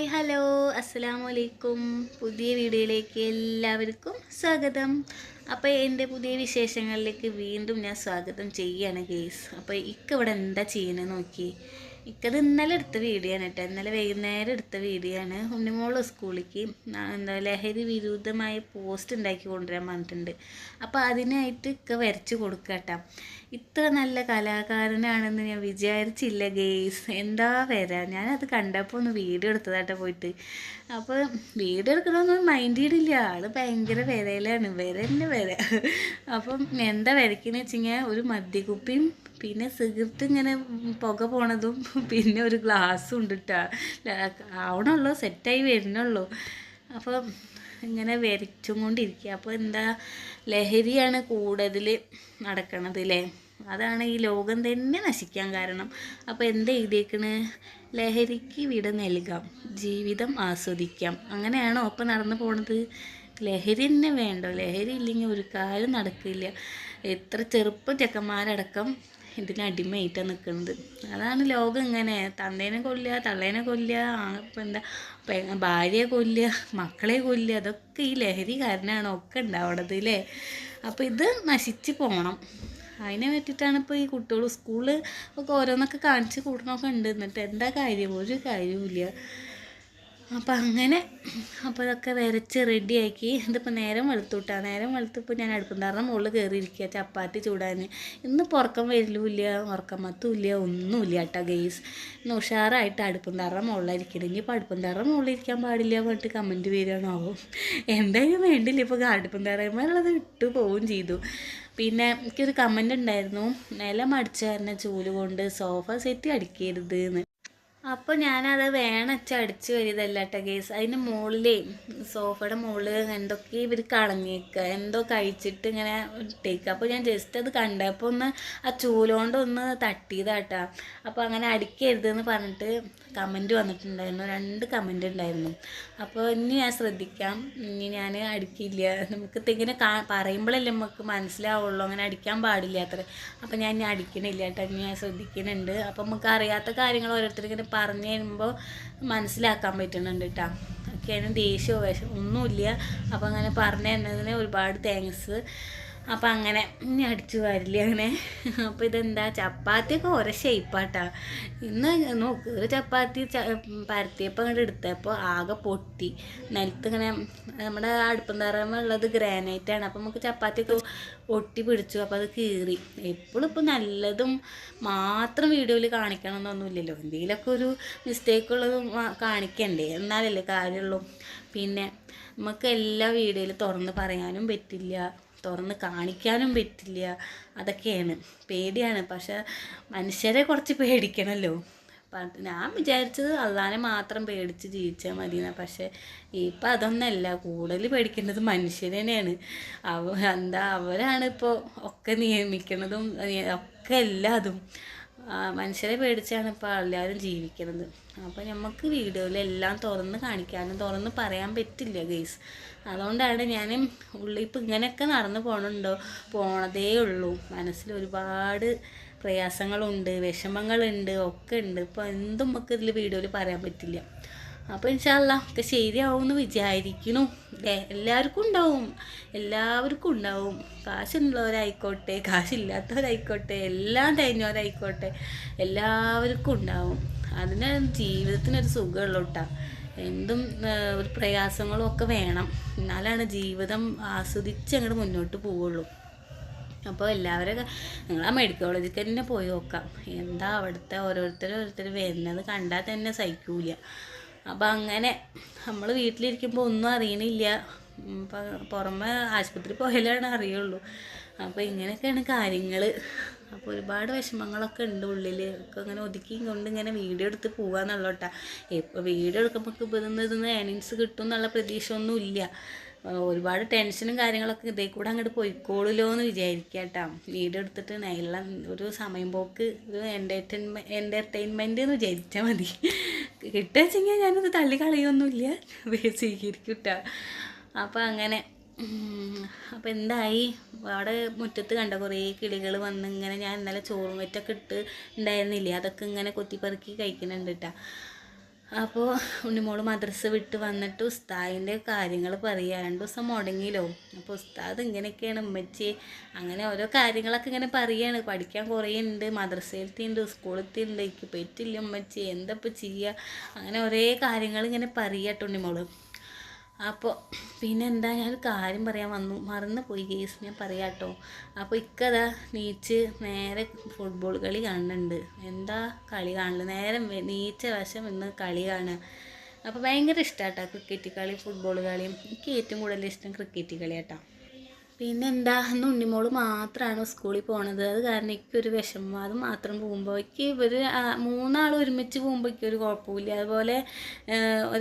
Hi hello. അസ്സാം വലൈക്കും പുതിയ വീഡിയോയിലേക്ക് എല്ലാവർക്കും സ്വാഗതം. അപ്പോൾ എന്റെ പുതിയ വിശേഷങ്ങളിലേക്ക് വീണ്ടും ഞാൻ സ്വാഗതം ചെയ്യുകയാണ് ഗേസ്. അപ്പോൾ ഇക്കവിടെ എന്താ ചെയ്യുന്നത് നോക്കി ഇക്കത് ഇന്നലെ എടുത്ത വീഡിയോ ആണ് കേട്ടോ ഇന്നലെ വൈകുന്നേരം എടുത്ത വീഡിയോ ആണ്. ഉണ്ണിമോൾ സ്കൂളിലേക്ക് എന്താ ലഹരി വിരുദ്ധമായ പോസ്റ്റ് ഉണ്ടാക്കി കൊണ്ടുവരാൻ പറഞ്ഞിട്ടുണ്ട്. അപ്പോൾ അതിനായിട്ട് ഇക്ക വരച്ച് കൊടുക്കുക കേട്ടോ ഇത്ര നല്ല കലാകാരനാണെന്ന് ഞാൻ വിചാരിച്ചില്ല ഗെയ്സ് എന്താ വരാ? ഞാനത് കണ്ടപ്പോൾ ഒന്ന് വീഡിയോ എടുത്തതാട്ടോ പോയിട്ട്. അപ്പോൾ വീഡിയോ എടുക്കണമെന്നൊന്നും മൈൻഡ് ചെയ്തില്ല ആൾ ഭയങ്കര വിരയിലാണ് വിര തന്നെ വിര. അപ്പം എന്താ വരയ്ക്കുന്നത് വെച്ച് കഴിഞ്ഞാൽ ഒരു മദ്യക്കുപ്പിയും പിന്നെ സിഗരറ്റ് ഇങ്ങനെ പുക പോണതും പിന്നെ ഒരു ഗ്ലാസ്സും ഉണ്ട് കേട്ടോ ആവണുള്ളൂ സെറ്റായി വരുന്നുള്ളൂ. അപ്പോൾ ഇങ്ങനെ വരച്ചും കൊണ്ടിരിക്കുക. അപ്പോൾ എന്താ ലഹരിയാണ് കൂടുതൽ നടക്കണത് അല്ലേ അതാണ് ഈ ലോകം തന്നെ നശിക്കാൻ കാരണം. അപ്പോൾ എന്താ എഴുതിയേക്കണ്? ലഹരിക്ക് വിട നൽകാം ജീവിതം ആസ്വദിക്കാം. അങ്ങനെയാണോ ഒപ്പം നടന്നു പോണത്? ലഹരി തന്നെ വേണ്ടോ? ലഹരി ഇല്ലെങ്കിൽ ഒരു കാര്യം നടക്കില്ല. എത്ര ചെറുപ്പം ചെക്കന്മാരടക്കം ഇതിന് അടിമയായിട്ടാണ് നിൽക്കുന്നത് അതാണ് ലോകം ഇങ്ങനെ. തന്തേനെ കൊല്ലുക തള്ളേനെ കൊല്ലുക ഇപ്പം എന്താ ഭാര്യയെ കൊല്ലുക മക്കളെ കൊല്ലുക അതൊക്കെ ഈ ലഹരി കാരണമാണ് ഒക്കെ ഉണ്ടാവണത് അല്ലേ അപ്പോൾ ഇത് നശിച്ച് പോകണം അതിനെ പറ്റിയിട്ടാണ് ഇപ്പോൾ ഈ കുട്ടികൾ സ്കൂളിൽ ഒക്കെ ഓരോന്നൊക്കെ കാണിച്ച് കൂട്ടണമൊക്കെ ഉണ്ട്. എന്നിട്ട് എന്താ കാര്യം? ഒരു കാര്യവുമില്ല. അപ്പം അങ്ങനെ അപ്പോൾ ഇതൊക്കെ വരച്ച് റെഡിയാക്കി ഇതിപ്പോൾ നേരം വെളുത്തുട്ടാ. നേരം വെളുത്തിപ്പോൾ ഞാൻ അടുപ്പന്താറിന്റെ മുകളിൽ കയറിയിരിക്കുക ചപ്പാത്തി ചൂടാൻ ഇന്ന് പുറക്കം വരലുമില്ല ഉറക്കം മത്തുമില്ല ഒന്നുമില്ല കേട്ടോ ഗെയ്സ് ഇന്ന് ഉഷാറായിട്ട് അടുപ്പന്താറിന്റെ മുകളിലിരിക്കണം ഇനിയിപ്പോൾ അടുപ്പന്താറിന്റെ മുകളിൽ ഇരിക്കാൻ പാടില്ല പറഞ്ഞിട്ട് കമന്റ് വരികയാണാവും. എന്തായാലും വേണ്ടില്ല. ഇപ്പോൾ അടുപ്പന്താറയുമ്പോഴുള്ളത് ഇട്ട് പോവുകയും ചെയ്തു. പിന്നെ എനിക്കൊരു കമന്റ് ഉണ്ടായിരുന്നു. നിലം അടിച്ച തന്നെ ചൂൽ കൊണ്ട് സോഫ സെറ്റ് അടിക്കരുത് എന്ന്. അപ്പോൾ ഞാനത് വേണച്ച അടിച്ച് വരിയതല്ല കേട്ടോ കേസ് അതിന്റെ മുകളിലേ സോഫയുടെ മുകളിൽ എന്തൊക്കെ ഇവർ കളഞ്ഞേക്കുക എന്തോ കഴിച്ചിട്ട് ഇങ്ങനെ ഇട്ടേക്കുക അപ്പോൾ ഞാൻ ജസ്റ്റ് അത് കണ്ടപ്പോൾ ഒന്ന് ആ ചൂലോണ്ട് ഒന്ന് തട്ടിയതാട്ടാ. അപ്പോൾ അങ്ങനെ അടിക്കരുതെന്ന് പറഞ്ഞിട്ട് കമന്റ് വന്നിട്ടുണ്ടായിരുന്നു. രണ്ട് കമന്റ് ഉണ്ടായിരുന്നു. അപ്പോൾ ഇനി ഞാൻ ശ്രദ്ധിക്കാം. ഇനി ഞാൻ അടിക്കില്ല. നമുക്ക് ഇങ്ങനെ കാ പറയുമ്പോഴല്ലേ നമുക്ക് മനസ്സിലാവുള്ളൂ. അങ്ങനെ അടിക്കാൻ പാടില്ല അത്ര അപ്പോൾ ഞാൻ ഇനി അടിക്കണില്ല കേട്ടോ. ഇനി ഞാൻ ശ്രദ്ധിക്കുന്നുണ്ട് അപ്പോൾ നമുക്ക് അറിയാത്ത കാര്യങ്ങൾ ഓരോരുത്തർ ഇങ്ങനെ പറഞ്ഞു തരുമ്പോൾ മനസ്സിലാക്കാൻ പറ്റുന്നുണ്ട് കേട്ടോ. ഒക്കെയാണ് ദേഷ്യമോ വിഷം ഒന്നുമില്ല. അപ്പോൾ അങ്ങനെ പറഞ്ഞു തന്നതിന് ഒരുപാട് താങ്ക്സ് അപ്പം അങ്ങനെ ഇനി അടിച്ചു വരില്ല അങ്ങനെ. അപ്പോൾ ഇതെന്താ? ചപ്പാത്തിയൊക്കെ ഓരോ ഷേപ്പാട്ടാ ഇന്ന് നോക്ക് ഒരു ചപ്പാത്തി പരത്തിയപ്പോൾ അങ്ങോട്ട് എടുത്തപ്പോൾ ആകെ പൊട്ടി. നിലത്ത് ഇങ്ങനെ നമ്മുടെ അടുപ്പം തറയുമ്പോൾ ഉള്ളത് ഗ്രാനൈറ്റാണ് അപ്പം നമുക്ക് ചപ്പാത്തിയൊക്കെ ഒട്ടി പിടിച്ചു. അപ്പോൾ അത് കീറി. എപ്പോഴും ഇപ്പോൾ നല്ലതും മാത്രം വീഡിയോയിൽ കാണിക്കണം എന്നൊന്നുമില്ലല്ലോ എന്തെങ്കിലുമൊക്കെ ഒരു മിസ്റ്റേക്ക് ഉള്ളത് കാണിക്കണ്ടേ? എന്നാലല്ലേ കാര്യമുള്ളൂ പിന്നെ നമുക്ക് എല്ലാ വീഡിയോയിൽ തുറന്ന് പറയാനും പറ്റില്ല. തുറന്ന് കാണിക്കാനും പറ്റില്ല. അതൊക്കെയാണ്. പേടിയാണ്. പക്ഷെ മനുഷ്യരെ കുറച്ച് പേടിക്കണമല്ലോ ഞാൻ വിചാരിച്ചത് അള്ളാനെ മാത്രം പേടിച്ച് ജീവിച്ചാൽ മതി എന്നാ പക്ഷെ ഇപ്പം അതൊന്നല്ല. കൂടുതൽ പേടിക്കേണ്ടത് മനുഷ്യർ തന്നെയാണ്. അവ എന്താ അവരാണ് ഇപ്പോൾ ഒക്കെ നിയമിക്കുന്നതും ഒക്കെ എല്ലാതും. മനുഷ്യരെ പേടിച്ചാണ് ഇപ്പോൾ എല്ലാവരും ജീവിക്കുന്നത് അപ്പോൾ നമുക്ക് വീഡിയോയിലെല്ലാം തുറന്ന് കാണിക്കാനും തുറന്ന് പറയാൻ പറ്റില്ല ഗെയ്സ് അതുകൊണ്ടാണ് ഞാൻ ഉള്ളിൽ ഇപ്പം ഇങ്ങനെയൊക്കെ നടന്നു പോകണുണ്ടോ പോണതേ ഉള്ളൂ. മനസ്സിൽ ഒരുപാട് പ്രയാസങ്ങളുണ്ട് വിഷമങ്ങളുണ്ട് ഒക്കെ ഉണ്ട് ഇപ്പോൾ എന്തും നമുക്ക് ഇതിൽ വീഡിയോയിൽ പറയാൻ പറ്റില്ല. അപ്പോൾ ഇൻഷാല്ല ഒക്കെ ശരിയാവുമെന്ന് വിചാരിക്കുന്നു. ഏ, എല്ലാവർക്കും ഉണ്ടാവും. എല്ലാവർക്കും ഉണ്ടാവും. കാശുള്ളവരായിക്കോട്ടെ കാശില്ലാത്തവരായിക്കോട്ടെ എല്ലാം തികഞ്ഞവരായിക്കോട്ടെ എല്ലാവർക്കും ഉണ്ടാവും. അതിന് ജീവിതത്തിനൊരു സുഖമുള്ളൂ കേട്ടോ എന്തും ഒരു പ്രയാസങ്ങളും ഒക്കെ വേണം. എന്നാലാണ് ജീവിതം ആസ്വദിച്ച് അങ്ങോട്ട് മുന്നോട്ട് പോവുള്ളൂ. അപ്പോൾ എല്ലാവരും നിങ്ങൾ ആ മെഡിക്കൽ കോളേജിൽ തന്നെ പോയി നോക്കാം. എന്താ അവിടുത്തെ ഓരോരുത്തർ ഓരോരുത്തർ വരുന്നത് കണ്ടാൽ തന്നെ സഹിക്കൂല അപ്പം അങ്ങനെ നമ്മൾ വീട്ടിലിരിക്കുമ്പോൾ ഒന്നും അറിയണില്ല. പുറമെ ആശുപത്രി പോയാലാണ് അറിയുള്ളൂ. അപ്പോൾ ഇങ്ങനെയൊക്കെയാണ് കാര്യങ്ങൾ അപ്പോൾ ഒരുപാട് വിഷമങ്ങളൊക്കെ ഉണ്ട് ഉള്ളിൽ ഒക്കെ ഇങ്ങനെ ഒതുക്കി കൊണ്ട് ഇങ്ങനെ വീഡിയോ എടുത്ത് പോകാന്നുള്ളോട്ടാ ഇപ്പോൾ വീഡിയോ എടുക്കുമ്പോൾ ഇപ്പോൾ ഇതിന്ന് ഇതിന്ന് ഏണിങ്സ് കിട്ടും എന്നുള്ള പ്രതീക്ഷ ഒന്നും ഇല്ല ഒരുപാട് ടെൻഷനും കാര്യങ്ങളൊക്കെ ഇതേ കൂടെ അങ്ങോട്ട് പോയിക്കോളൂലോ എന്ന് വിചാരിക്കുക കേട്ടോ വീഡിയോ എടുത്തിട്ട് നല്ല ഒരു സമയം പോക്ക് ഒരു എന്റർടൈൻമെന്റ് എന്റർടൈൻമെന്റ് എന്ന് വിചാരിച്ചാൽ മതി. കിട്ടുക വെച്ചെങ്കിൽ ഞാനത് തള്ളിക്കളയൊന്നുമില്ല സ്വീകരിക്കും കേട്ടോ അപ്പോൾ അങ്ങനെ അപ്പോൾ എന്തായി? അവിടെ മുറ്റത്ത് കണ്ട? കുറേ കിളികൾ വന്ന് ഇങ്ങനെ ഞാൻ ഇന്നലെ ചോറും വെറ്റൊക്കെ ഇട്ട് ഉണ്ടായിരുന്നില്ലേ? അതൊക്കെ ഇങ്ങനെ കൊത്തിപ്പറുക്കി കഴിക്കുന്നുണ്ട് കേട്ടോ അപ്പോൾ ഉണ്ണിമോൾ മദ്രസ വിട്ട് വന്നിട്ട് ഉസ്താദിന്റെ കാര്യങ്ങൾ പറയുക രണ്ട് ദിവസം മുടങ്ങിയല്ലോ അപ്പോൾ ഉസ്താദ് ഇങ്ങനെയൊക്കെയാണ് ഉമ്മച്ചി. അങ്ങനെ ഓരോ കാര്യങ്ങളൊക്കെ ഇങ്ങനെ പറയാണ്. പഠിക്കാൻ കുറേ ഉണ്ട്. മദ്രസയിലത്തിണ്ട് സ്കൂളിലത്തിണ്ട് എനിക്ക് പറ്റില്ല ഉമ്മച്ചി. എന്താ ഇപ്പോൾ ചെയ്യുക അങ്ങനെ ഒരേ കാര്യങ്ങൾ ഇങ്ങനെ പറയാട്ടോ ഉണ്ണിമോൾ. അപ്പോൾ പിന്നെ എന്താ ഞാൻ കാര്യം പറയാൻ വന്നു. മറന്നു പോയി കേസ് ഞാൻ പറയാം കേട്ടോ അപ്പോൾ ഇക്കതാ നീച്ച് നേരെ ഫുട്ബോൾ കളി കാണുന്നുണ്ട് എന്താ കളി കാണുന്നത് നേരെ നീച്ച വശം ഇന്ന് കളി കാണുക അപ്പോൾ ഭയങ്കര ഇഷ്ടമാട്ടോ ക്രിക്കറ്റ് കളി ഫുട്ബോൾ കളിയും എനിക്ക് ഏറ്റവും കൂടുതൽ ഇഷ്ടം ക്രിക്കറ്റ് കളിയാട്ടോ. പിന്നെ എന്താ അന്ന് ഉണ്ണിമോൾ മാത്രമാണ് സ്കൂളിൽ പോണത്. അത് കാരണം എനിക്കൊരു വിഷമം. അത് മാത്രം പോകുമ്പോൾ എനിക്ക് ഇവർ മൂന്നാൾ ഒരുമിച്ച് പോകുമ്പോൾ എനിക്കൊരു കുഴപ്പമില്ല അതുപോലെ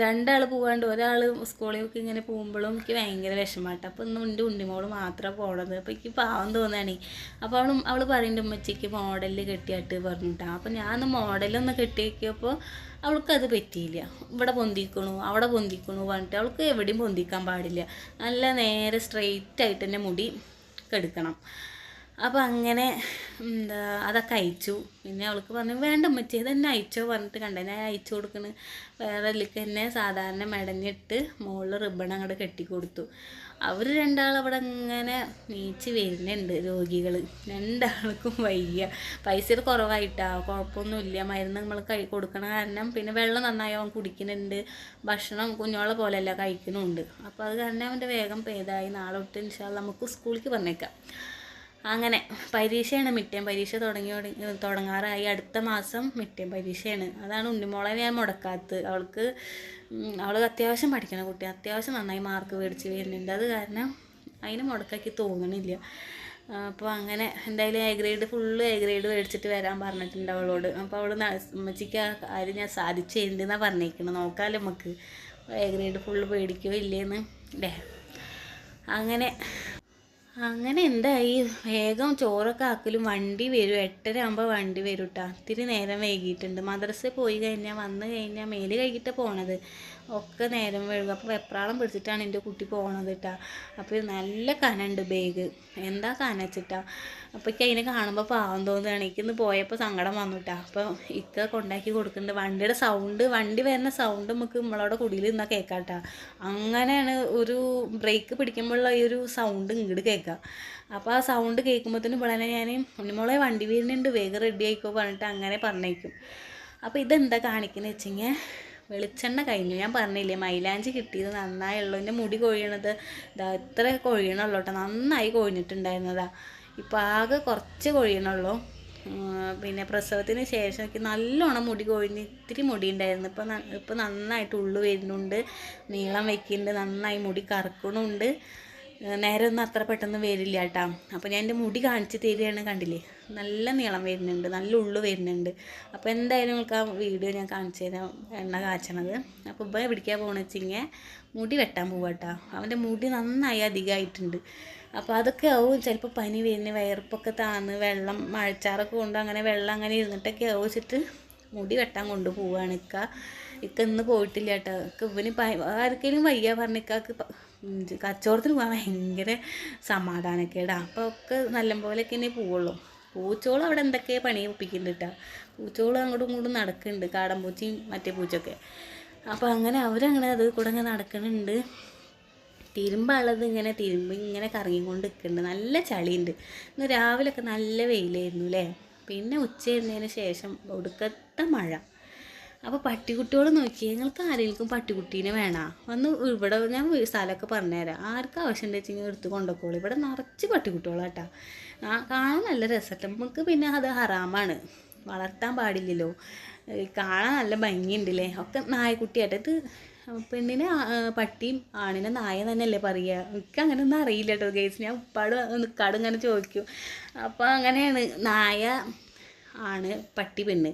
രണ്ടാൾ പോകാണ്ട് ഒരാൾ സ്കൂളിലേക്ക് ഇങ്ങനെ പോകുമ്പോഴും എനിക്ക് ഭയങ്കര വിഷമമാട്ടോ. അപ്പോൾ ഇന്ന് ഉണ്ട് ഉണ്ണിമോൾ മാത്രമാണ് പോണത്. അപ്പോൾ എനിക്ക് പാവം തോന്നുകയാണ് അപ്പോൾ അവളും അവൾ പറയുന്നുണ്ട് ഉമ്മച്ചിക്ക് മോഡലിൽ കെട്ടിയാട്ട് പറഞ്ഞിട്ടാണ് അപ്പോൾ ഞാൻ മോഡലൊന്ന് കെട്ടി വയ്ക്കിയപ്പോൾ അവൾക്കത് പറ്റിയില്ല. ഇവിടെ പൊന്തിക്കണു അവിടെ പൊന്തിക്കണു പറഞ്ഞിട്ട് അവൾക്ക് എവിടെയും പൊന്തിക്കാൻ പാടില്ല. നല്ല നേരെ സ്ട്രെയിറ്റ് ആയിട്ട് തന്നെ മുടി കെടുക്കണം. അപ്പോൾ അങ്ങനെ എന്താ അതൊക്കെ അയച്ചു. പിന്നെ അവൾക്ക് പറഞ്ഞു വേണ്ട ഉമ്മച്ചി തന്നെ അയച്ചോ പറഞ്ഞിട്ട് കണ്ട. ഞാൻ അയച്ചു കൊടുക്കണ്. വേറെ ഇതിലേക്ക് തന്നെ സാധാരണ മെടഞ്ഞിട്ട് മുകളിൽ റിബൺ അങ്ങോട്ട് കെട്ടി കൊടുത്തു അവർ രണ്ടാളവിടെ അവിടെ ഇങ്ങനെ നീച്ച് വരുന്നുണ്ട് രോഗികൾ രണ്ടാൾക്കും വയ്യ. പൈസ കുറവായിട്ടാ. കുഴപ്പമൊന്നുമില്ല. മരുന്ന് നമ്മൾ കൈ കൊടുക്കണ കാരണം പിന്നെ വെള്ളം നന്നായി അവൻ കുടിക്കുന്നുണ്ട്. ഭക്ഷണം കുഞ്ഞോളെ പോലെയല്ല കഴിക്കുന്നുണ്ട് അപ്പോൾ അത് കാരണം അവന്റെ വേഗം പേതായി നാളെ തൊട്ട് ഇൻഷാല്ല നമുക്ക് സ്കൂളിലേക്ക് പറഞ്ഞേക്കാം. അങ്ങനെ പരീക്ഷയാണ് മിറ്റേം പരീക്ഷ തുടങ്ങി തുടങ്ങി- തുടങ്ങാറായി. അടുത്ത മാസം മിറ്റേം പരീക്ഷയാണ്. അതാണ് ഉണ്ണിമോളെ ഞാൻ മുടക്കാത്തത്. അവൾക്ക് അവൾ അത്യാവശ്യം പഠിക്കണ കുട്ടി. അത്യാവശ്യം നന്നായി മാർക്ക് മേടിച്ച് വരുന്നുണ്ട്. അത് കാരണം അതിന് മുടക്കാക്കി തോന്നണില്ല അപ്പോൾ അങ്ങനെ എന്തായാലും A grade full A grade മേടിച്ചിട്ട് വരാൻ പറഞ്ഞിട്ടുണ്ട് അവളോട്. അപ്പോൾ അവൾ ഉമ്മച്ചിക്ക് ആ കാര്യം ഞാൻ സാധിച്ചേണ്ടെന്നാണ് പറഞ്ഞേക്കുന്നത് നോക്കാമല്ലോ നമുക്ക് എ ഗ്രേഡ് ഫുള്ള് മേടിക്കുകയോ ഇല്ലേന്ന്. അല്ലേ അങ്ങനെ അങ്ങനെ എന്തായി വേഗം ചോറൊക്കെ ആക്കലും. വണ്ടി വരും. എട്ടര ആകുമ്പോൾ വണ്ടി വരും കേട്ടോ ഇത്തിരി നേരം വൈകിയിട്ടുണ്ട് മദ്രസ പോയി കഴിഞ്ഞാൽ വന്നു കഴിഞ്ഞാൽ മേൽ കഴുകിയിട്ട് പോണത്. ഒക്കെ നേരം വഴുകും അപ്പോൾ വെപ്രാളം പിടിച്ചിട്ടാണ് എന്റെ കുട്ടി പോണത് കേട്ടോ അപ്പോൾ നല്ല കനണ്ട് ബാഗ് എന്താ കനച്ചിട്ടാ? അപ്പോൾ അതിനെ കാണുമ്പോൾ പാവം തോന്നുകയാണ് എനിക്കിന്ന് പോയപ്പോൾ സങ്കടം വന്നു കേട്ടോ അപ്പോൾ ഇക്ക കൊണ്ടാക്കി കൊടുക്കുന്നുണ്ട് വണ്ടിയുടെ സൗണ്ട് വണ്ടി വരുന്ന സൗണ്ട് നമുക്ക് നമ്മളവിടെ കുടിയിൽ നിന്നാൽ കേൾക്കാം കേട്ടോ അങ്ങനെയാണ് ഒരു ബ്രേക്ക് പിടിക്കുമ്പോഴുള്ള ഈ ഒരു സൗണ്ട് ഇങ്ങോട്ട് കേൾക്കാം. അപ്പോൾ ആ സൗണ്ട് കേൾക്കുമ്പോഴത്തേനും ഇവിടെ ഞാൻ ഉണ്ണിമോളെ വണ്ടി വരുന്നുണ്ട്. വേഗം റെഡി ആയിക്കോ പറഞ്ഞിട്ട് അങ്ങനെ പറഞ്ഞേക്കും. അപ്പോൾ ഇതെന്താ കാണിക്കുന്നത് വെച്ചെങ്കിൽ വെളിച്ചെണ്ണ കഴിഞ്ഞു. ഞാൻ പറഞ്ഞില്ലേ മൈലാഞ്ചി കിട്ടിയത് നന്നായുള്ളൂ. എന്റെ മുടി കൊഴിയണത് ഇതാ ഇത്ര കൊഴിയണുള്ളൂ കേട്ടോ നന്നായി കൊഴിഞ്ഞിട്ടുണ്ടായിരുന്നതാ. ഇപ്പോൾ ആകെ കുറച്ച് കൊഴിയണുള്ളൂ. പിന്നെ പ്രസവത്തിന് ശേഷം എനിക്ക് നല്ലോണം മുടി കൊഴിഞ്ഞ് ഇത്തിരി മുടി ഉണ്ടായിരുന്നു. ഇപ്പോൾ ഇപ്പോൾ നന്നായിട്ട് ഉള്ളു വരുന്നുണ്ട്. നീളം വയ്ക്കുന്നുണ്ട് നന്നായി മുടി കറക്കണുണ്ട്. നേരെ ഒന്നും അത്ര പെട്ടെന്ന് വരില്ല കേട്ടാ അപ്പോൾ ഞാൻ എന്റെ മുടി കാണിച്ച് തരികയാണ് കണ്ടില്ലേ? നല്ല നീളം വരുന്നുണ്ട് നല്ല ഉള്ളു വരുന്നുണ്ട്. അപ്പോൾ എന്തായാലും നിങ്ങൾക്ക് ആ വീഡിയോ ഞാൻ കാണിച്ചു തരാം എണ്ണ കാച്ചണത്. അപ്പോൾ ഇപ്പം എവിടേക്കാണ് പോകണമെന്ന് വെച്ചിങ്ങനെ മുടി വെട്ടാൻ പോവാട്ടോ. അവന്റെ മുടി നന്നായി അധികമായിട്ടുണ്ട് അപ്പോൾ അതൊക്കെ ആവും. ചിലപ്പോൾ പനി വരുന്ന വയർപ്പൊക്കെ താന്ന് വെള്ളം മഴച്ചാറൊക്കെ കൊണ്ട് അങ്ങനെ വെള്ളം അങ്ങനെ ഇരുന്നിട്ടൊക്കെ ആവും മുടി വെട്ടാൻ കൊണ്ടുപോവാണ് ഇക്ക. ഇക്ക ഇന്ന് പോയിട്ടില്ല കേട്ടോ ഇവന് ആർക്കെങ്കിലും വയ്യ പറഞ്ഞിക്കാക്ക് കച്ചവടത്തിന് പോകാൻ ഭയങ്കര സമാധാനക്കേടാ. അപ്പോൾ ഒക്കെ നല്ലപോലെയൊക്കെ ഇനി പോവുള്ളൂ. പൂച്ചോളം അവിടെ എന്തൊക്കെയാണ് പണി ഒപ്പിക്കുന്നുണ്ട് കേട്ടോ പൂച്ചോളം അങ്ങോട്ടും ഇങ്ങോട്ടും നടക്കുന്നുണ്ട് കാടൻ പൂച്ചയും മറ്റേ പൂച്ചയൊക്കെ. അപ്പോൾ അങ്ങനെ അവരങ്ങനെ അത് കൂടെ അങ്ങനെ നടക്കുന്നുണ്ട്. തിരുമ്പുള്ളത് ഇങ്ങനെ തിരുമ്പ് ഇങ്ങനെ കറങ്ങിക്കൊണ്ട് നിൽക്കുന്നുണ്ട്. നല്ല ചളിയുണ്ട്. ഇന്ന് രാവിലെയൊക്കെ നല്ല വെയിലായിരുന്നു അല്ലേ പിന്നെ ഉച്ചയായിരുന്നതിന് ശേഷം ഒടുക്കത്തെ മഴ. അപ്പോൾ പട്ടിക്കുട്ടിയോട് നോക്കി നിങ്ങൾക്ക് ആരെങ്കിലും പട്ടിക്കുട്ടീനെ വേണോ? വന്ന് ഇവിടെ ഞാൻ സ്ഥലമൊക്കെ പറഞ്ഞുതരാം. ആർക്കും ആവശ്യം ഉണ്ടെന്ന് വെച്ചെങ്കിൽ എടുത്ത് കൊണ്ടുപോക്കോളൂ ഇവിടെ നിറച്ച് ആ കാണാൻ നല്ല രസമല്ല നമുക്ക് പിന്നെ അത് ഹറാമാണ്. വളർത്താൻ പാടില്ലല്ലോ. കാണാൻ നല്ല ഭംഗിയുണ്ടല്ലേ? ഒക്കെ നായക്കുട്ടിയായിട്ട് ഇത് പെണ്ണിനെ പട്ടിയും ആണിനെ നായ തന്നെയല്ലേ പറയുക? എനിക്ക് അങ്ങനെ ഒന്നും അറിയില്ല കേട്ടോ ഗേസ് ഞാൻ ഉപ്പാട് നിൽക്കാട് ഇങ്ങനെ ചോദിക്കും. അപ്പോൾ അങ്ങനെയാണ് നായ ആണ് പട്ടി പെണ്ണ്.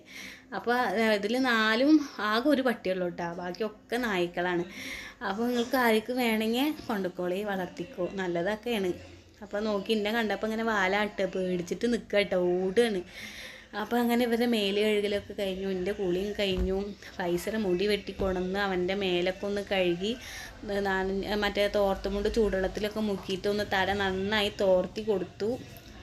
അപ്പോൾ ഇതിൽ നാലും ആകെ ഒരു പട്ടിയുള്ളൂ കേട്ടോ ബാക്കിയൊക്കെ നായ്ക്കളാണ്. അപ്പോൾ നിങ്ങൾക്ക് ആർക്ക് വേണമെങ്കിൽ കൊണ്ടുക്കോളി വളർത്തിക്കോ. നല്ലതൊക്കെയാണ്. അപ്പോൾ നോക്കി എന്നെ കണ്ടപ്പോൾ ഇങ്ങനെ വാലാട്ടുക പേടിച്ചിട്ട് നിൽക്കുക കേട്ടോ ഓടുകയാണ് അപ്പോൾ അങ്ങനെ ഇവരുടെ മേലെ കഴുകലൊക്കെ കഴിഞ്ഞു. എന്റെ കുളിയും കഴിഞ്ഞു. ഫൈസറെ മുടി വെട്ടിക്കൊണന്ന് അവന്റെ മേലൊക്കെ ഒന്ന് കഴുകി മറ്റേ തോർത്തുമുണ്ട് ചൂടുവെള്ളത്തിലൊക്കെ മുക്കിയിട്ട് ഒന്ന് തല നന്നായി തോർത്തി കൊടുത്തു.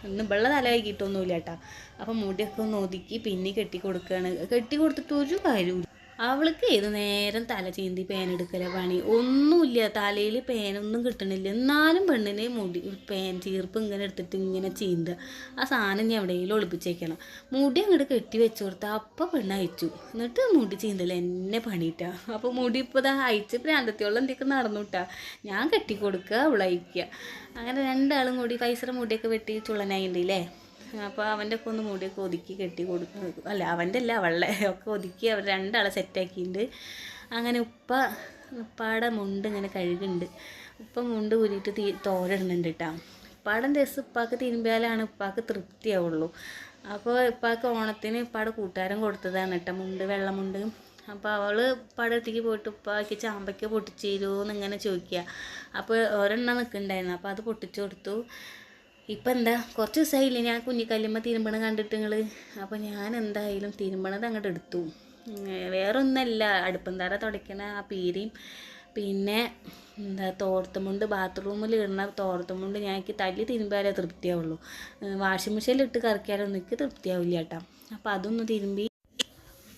ഇന്ന് വെള്ള തലയായി കഴുകിയിട്ടൊന്നുമില്ല കേട്ടോ അപ്പം മുടിയൊക്കെ ഒന്ന് ഒതുക്കി പിന്നെ കെട്ടി കൊടുക്കുകയാണ് കെട്ടി കൊടുത്തിട്ട് ഒരു കാര്യമില്ല അവൾക്ക് ഏത് നേരം തല ചീന്തി പേനെടുക്കല പണി? ഒന്നുമില്ല. തലയിൽ പേനൊന്നും കിട്ടണില്ല. എന്നാലും പെണ്ണിനെ മുടി പേൻ ചീർപ്പ് ഇങ്ങനെ എടുത്തിട്ട് ഇങ്ങനെ ചീന്ത. ആ സാധനം ഞാൻ എവിടെയെങ്കിലും ഒളിപ്പിച്ചേക്കണം. മുടി അങ്ങോട്ട് കെട്ടി വെച്ച് കൊടുത്താൽ അപ്പം പെണ്ണ് അയച്ചു എന്നിട്ട് മുടി ചീന്തല എന്നെ പണിയിട്ടാ. അപ്പോൾ മുടി ഇപ്പോൾ ഇതാ അയച്ച് പ്രാന്തത്തിയോളം എന്തൊക്കെ നടന്നുട്ടാ. ഞാൻ കെട്ടി കൊടുക്കുക അവൾ അങ്ങനെ രണ്ടാളും കൂടി പൈസയുടെ മുടിയൊക്കെ വെട്ടി ചുള്ളനായില്ലേ അപ്പോൾ അവന്റെ ഒക്കെ ഒന്ന് മുടിയൊക്കെ ഒതുക്കി കെട്ടി കൊടുക്കും. അല്ല അവന്റെ അല്ല അവളുടെ ഒക്കെ ഒതുക്കി അവർ രണ്ടാളെ സെറ്റാക്കിയിട്ടുണ്ട് അങ്ങനെ ഉപ്പ ഉപ്പാടെ മുണ്ട് ഇങ്ങനെ കഴുകുന്നുണ്ട് ഉപ്പ മുണ്ട് കൂരിയിട്ട് തീ തോരടുന്നുണ്ട് കേട്ടോ ഉപ്പാടെ ഡ്രസ്സ് ഉപ്പാക്ക് തിരുമ്പിയാലാണ് ഉപ്പാക്ക് തൃപ്തിയാവുള്ളൂ. അപ്പോൾ ഉപ്പാക്ക് ഓണത്തിന് ഉപ്പാടെ കൂട്ടുകാരൻ കൊടുത്തതാണ് കേട്ടോ മുണ്ട് വെള്ളമുണ്ട് അപ്പോൾ അവൾ ഉപ്പാടെ അടുത്തേക്ക് പോയിട്ട് ഉപ്പാക്കി ചാമ്പയ്ക്ക പൊട്ടിച്ചു തരുമോ എന്നിങ്ങനെ ചോദിക്കുക അപ്പോൾ ഒരെണ്ണം നിൽക്കുന്നുണ്ടായിരുന്നു അപ്പോൾ അത് പൊട്ടിച്ചു കൊടുത്തു. ഇപ്പം എന്താ കുറച്ച് ദിവസമായില്ലേ ഞാൻ കുഞ്ഞിക്കല്ലുമ്മ തിരുമ്പണം കണ്ടിട്ട് നിങ്ങൾ അപ്പോൾ ഞാൻ എന്തായാലും തിരുമ്പണത് അങ്ങോട്ട് എടുത്തു. വേറൊന്നല്ല അടുപ്പം തറ തുടയ്ക്കണ ആ പീരിയും പിന്നെ എന്താ തോർത്തുമുണ്ട് ബാത്റൂമിൽ ഇടുന്ന തോർത്തുമുണ്ട് ഞാൻ എനിക്ക് തല്ലി തിരുമ്പാലേ തൃപ്തിയാവുള്ളൂ. വാഷിംഗ് മെഷീനിൽ ഇട്ട് കറക്കിയാലൊന്നും എനിക്ക് തൃപ്തിയാവില്ല കേട്ടോ. അപ്പോൾ അതൊന്ന് തിരുമ്പി.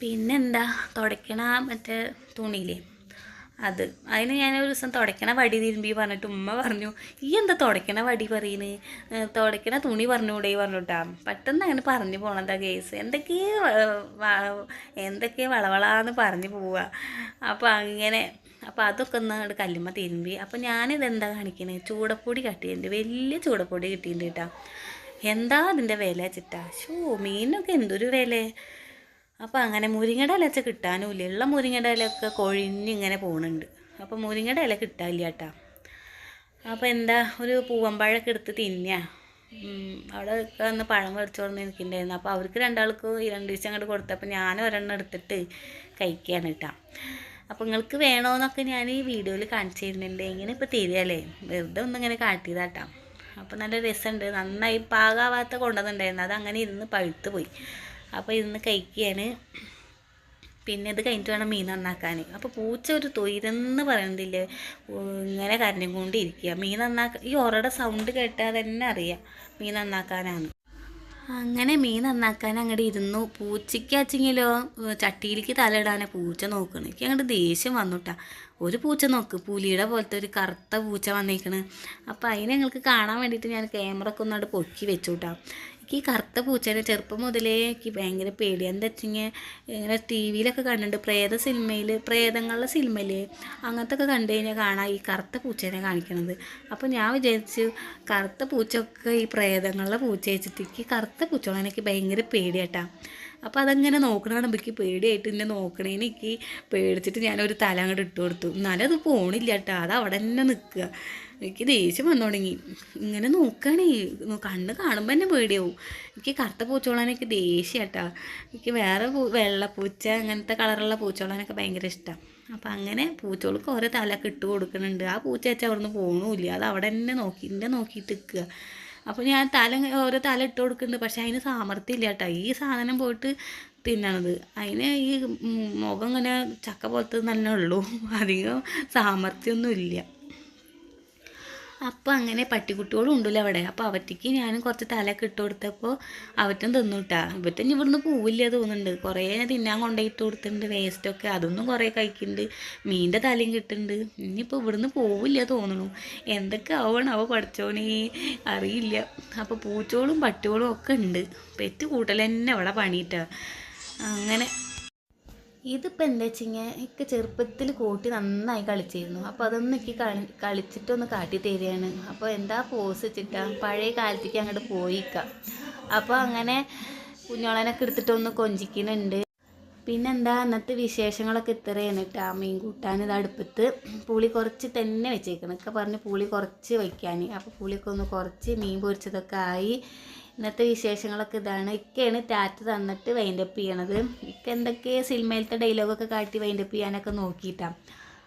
പിന്നെന്താ തുടയ്ക്കണ മറ്റേ തുണിയില്ലേ? അത്. അതിന് ഞാൻ ഒരു ദിവസം തുടയ്ക്കണ വടി തിരുമ്പി പറഞ്ഞിട്ട് ഉമ്മ പറഞ്ഞു ഈ എന്താ തുടയ്ക്കണ വടി പറയുന്നത് തുടയ്ക്കണ തുണി പറഞ്ഞുകൂടെ പറഞ്ഞിട്ടാ. പെട്ടെന്ന് അങ്ങനെ പറഞ്ഞു പോണതാ കേസ് എന്തൊക്കെ എന്തൊക്കെ വളവളാന്ന് പറഞ്ഞു പോവുക അപ്പോൾ അങ്ങനെ അപ്പോൾ അതൊക്കെ ഒന്ന് അങ്ങോട്ട് കല്ലുമ്മ തിരുമ്പി. അപ്പോൾ ഞാനിതെന്താ കാണിക്കണേ? ചൂടപ്പൊടി കട്ടിയിട്ടുണ്ട് വലിയ ചൂടപ്പൊടി കിട്ടിയിട്ടുണ്ട് കേട്ടോ എന്താ അതിന്റെ വില ചിട്ടാ ഷോ മീനൊക്കെ എന്തൊരു വില? അപ്പോൾ അങ്ങനെ മുരിങ്ങയുടെ ഇല കിട്ടാനുമില്ല. ഉള്ള മുരിങ്ങയുടെ ഇലയൊക്കെ കൊഴിഞ്ഞിങ്ങനെ പോകുന്നുണ്ട് അപ്പോൾ മുരിങ്ങയുടെ ഇല കിട്ടാനില്ല കേട്ടോ. അപ്പോൾ എന്താ ഒരു പൂവമ്പഴമൊക്കെ എടുത്ത് തിന്നുക അവിടെ ഒന്ന് പഴം മേടിച്ചോണ്ട് എനിക്കുണ്ടായിരുന്നു അപ്പോൾ അവർക്ക് രണ്ടാൾക്കും ഈ രണ്ട് ദിവസം അങ്ങോട്ട് കൊടുത്തപ്പോൾ ഞാൻ ഒരെണ്ണം എടുത്തിട്ട് കഴിക്കുകയാണ് കേട്ടോ. അപ്പോൾ നിങ്ങൾക്ക് വേണമെന്നൊക്കെ ഞാൻ ഈ വീഡിയോയിൽ കാണിച്ചു തരുന്നുണ്ട് ഇങ്ങനെ ഇപ്പോൾ തരികയല്ലേ? വെറുതെ ഒന്നിങ്ങനെ കാട്ടിയതാട്ടോ അപ്പോൾ നല്ല രസമുണ്ട്. നന്നായി പാകാവാത്ത കൊണ്ടുവന്നിട്ടുണ്ടായിരുന്നു അത് അങ്ങനെ ഇരുന്ന് പഴുത്ത് പോയി അപ്പോൾ ഇന്ന് കഴിക്കുകയാണ് പിന്നെ ഇത് കഴിഞ്ഞിട്ട് വേണം മീൻ നന്നാക്കാൻ അപ്പോൾ പൂച്ച ഒരു തൊയിരെന്ന് പറയുന്നതില്ലേ ഇങ്ങനെ കരഞ്ഞും കൊണ്ടിരിക്കുക മീൻ നന്നാക്ക ഈ ഒറയുടെ സൗണ്ട് കേട്ടാൽ തന്നെ അറിയാം മീൻ നന്നാക്കാനാണ് അങ്ങനെ മീൻ നന്നാക്കാൻ അങ്ങോട്ട് ഇരുന്നു. പൂച്ചയ്ക്കാച്ചെങ്കിലോ ചട്ടിയിലേക്ക് തലയിടാനെ പൂച്ച നോക്കണം. എനിക്ക് അങ്ങോട്ട് ദേഷ്യം വന്നുട്ടാ. ഒരു പൂച്ച നോക്ക്. പുലിയുടെ പോലത്തെ ഒരു കറുത്ത പൂച്ച വന്നേക്കണ്. അപ്പോൾ അതിനെ ഞങ്ങൾക്ക് കാണാൻ വേണ്ടിയിട്ട് ഞാൻ ക്യാമറ ഒക്കെ ഒന്നുകൊണ്ട് പൊക്കി വെച്ചു കേട്ടോ എനിക്ക് ഈ കറുത്ത പൂച്ചേനെ ചെറുപ്പം മുതലേ എനിക്ക് ഭയങ്കര പേടി എന്താ വെച്ചിങ്ങനെ ഇങ്ങനെ ടി വിയിലൊക്കെ കണ്ടിട്ടുണ്ട് പ്രേത സിനിമയിൽ പ്രേതങ്ങളുടെ സിനിമയിൽ അങ്ങനത്തെ ഒക്കെ കണ്ടു കഴിഞ്ഞാൽ കാണാം ഈ കറുത്ത പൂച്ചേനെ കാണിക്കണത്. അപ്പോൾ ഞാൻ വിചാരിച്ചു കറുത്ത പൂച്ചയൊക്കെ ഈ പ്രേതങ്ങളുടെ പൂച്ച വെച്ചിട്ട് എനിക്ക് കറുത്ത പൂച്ചകളെ എനിക്ക് ഭയങ്കര പേടിയാട്ടാ. അപ്പോൾ അതങ്ങനെ നോക്കണതാണ് എനിക്ക് പേടിയായിട്ട് ഇന്നെ നോക്കണേന് എനിക്ക് പേടിച്ചിട്ട് ഞാനൊരു തല അങ്ങോട്ട് ഇട്ട് കൊടുത്തു. എന്നാലും അത് പോണില്ല കേട്ടോ അത് അവിടെ തന്നെ നിൽക്കുക എനിക്ക് ദേഷ്യം വന്നു തുടങ്ങി. ഇങ്ങനെ നോക്കുകയാണേ കണ്ണ് കാണുമ്പോൾ തന്നെ പേടിയാവും. എനിക്ക് കറുത്ത പൂച്ചോളാനൊക്കെ കേട്ടോ എനിക്ക് വേറെ വെള്ളപ്പൂച്ച അങ്ങനത്തെ കളറുള്ള പൂച്ചോളാനൊക്കെ ഭയങ്കര ഇഷ്ടമാണ് അപ്പം അങ്ങനെ പൂച്ചോൾക്ക് ഓരോ തലക്ക് ഇട്ട് കൊടുക്കുന്നുണ്ട്. ആ പൂച്ച വെച്ചാൽ അവിടെ നിന്ന് പോകണമില്ല അത് അവിടെ തന്നെ നോക്കി എന്നെ നോക്കിയിട്ട് നിൽക്കുക അപ്പോൾ ഞാൻ തല ഓരോ തല ഇട്ട് കൊടുക്കുന്നുണ്ട്. പക്ഷേ അതിന് സാമർത്ഥ്യം കേട്ടോ ഈ സാധനം പോയിട്ട് തിന്നണത്. അതിന് ഈ മുഖം ഇങ്ങനെ ചക്ക പോലത്തെ തന്നെ ഉള്ളൂ. അധികം സാമർത്ഥ്യമൊന്നും ഇല്ല. അപ്പോൾ അങ്ങനെ പട്ടിക്കുട്ടികളും ഉണ്ടല്ലോ അവിടെ. അപ്പോൾ അവറ്റയ്ക്ക് ഞാനും കുറച്ച് തലയൊക്കെ ഇട്ട് കൊടുത്തപ്പോൾ അവറ്റും തിന്നുട്ടാ. ഇവറ്റ ഇവിടുന്ന് പോവില്ല തോന്നുന്നുണ്ട്. കുറേ തിന്നാൻ കൊണ്ടുപോയിട്ട് കൊടുത്തിട്ടുണ്ട്. വേസ്റ്റൊക്കെ അതൊന്നും കുറേ കഴിക്കുന്നുണ്ട്. മീന്റെ തലയും കിട്ടുന്നുണ്ട്. ഇനിയിപ്പോൾ ഇവിടുന്ന് പോവില്ല തോന്നുന്നു. എന്തൊക്കെ ആവണം അവ പഠിച്ചോനേ? അറിയില്ല. അപ്പോൾ പൂച്ചോളും പട്ടികളും ഒക്കെ ഉണ്ട്. പെറ്റ് കൂട്ടൽ തന്നെ അവിടെ പണിയിട്ടാ. അങ്ങനെ ഇതിപ്പോൾ എന്താ വെച്ചിങ്ങനെ എനിക്ക് ചെറുപ്പത്തിൽ കൂട്ടി നന്നായി കളിച്ചിരുന്നു. അപ്പോൾ അതൊന്നും എനിക്ക് കളി കളിച്ചിട്ടൊന്ന് കാട്ടി തരികയാണ്. അപ്പോൾ എന്താ പോസ് വെച്ചിട്ടാ? പഴയ കാലത്തേക്ക് അങ്ങോട്ട് പോയിക്കാം. അപ്പോൾ അങ്ങനെ കുഞ്ഞോളനൊക്കെ എടുത്തിട്ടൊന്ന് കൊഞ്ചിക്കുന്നുണ്ട്. പിന്നെന്താ അന്നത്തെ വിശേഷങ്ങളൊക്കെ ഇത്രയാണ് കേട്ടോ മീൻ കൂട്ടാൻ ഇത് അടുപ്പത്ത് പുളി കുറച്ച് തന്നെ വെച്ചേക്കണം. ഒക്കെ പറഞ്ഞ് പുളി കുറച്ച് വയ്ക്കാൻ അപ്പോൾ പുളിയൊക്കെ ഒന്ന് കുറച്ച് മീൻ പൊരിച്ചതൊക്കെ ആയി. ഇന്നത്തെ വിശേഷങ്ങളൊക്കെ ഇതാണ്. ഇക്കയാണ് ടാറ്റ് തന്നിട്ട് വൈൻഡപ്പ് ചെയ്യണത്. ഇക്ക എന്തൊക്കെ സിനിമയിലത്തെ ഡയലോഗൊക്കെ കാട്ടി വൈൻഡപ്പ് ചെയ്യാനൊക്കെ നോക്കിയിട്ടാണ്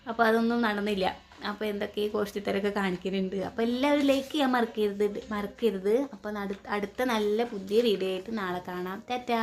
അപ്പോൾ അതൊന്നും നടന്നില്ല. അപ്പോൾ എന്തൊക്കെ കോഷ്ടിത്തരൊക്കെ കാണിക്കുന്നുണ്ട് അപ്പോൾ എല്ലാവരും ലൈക്ക് ചെയ്യാൻ മറക്കരുത്. മറക്കരുത് അപ്പോൾ അടുത്ത നല്ല പുതിയ വീഡിയോ ആയിട്ട് നാളെ കാണാം. ടാറ്റാ!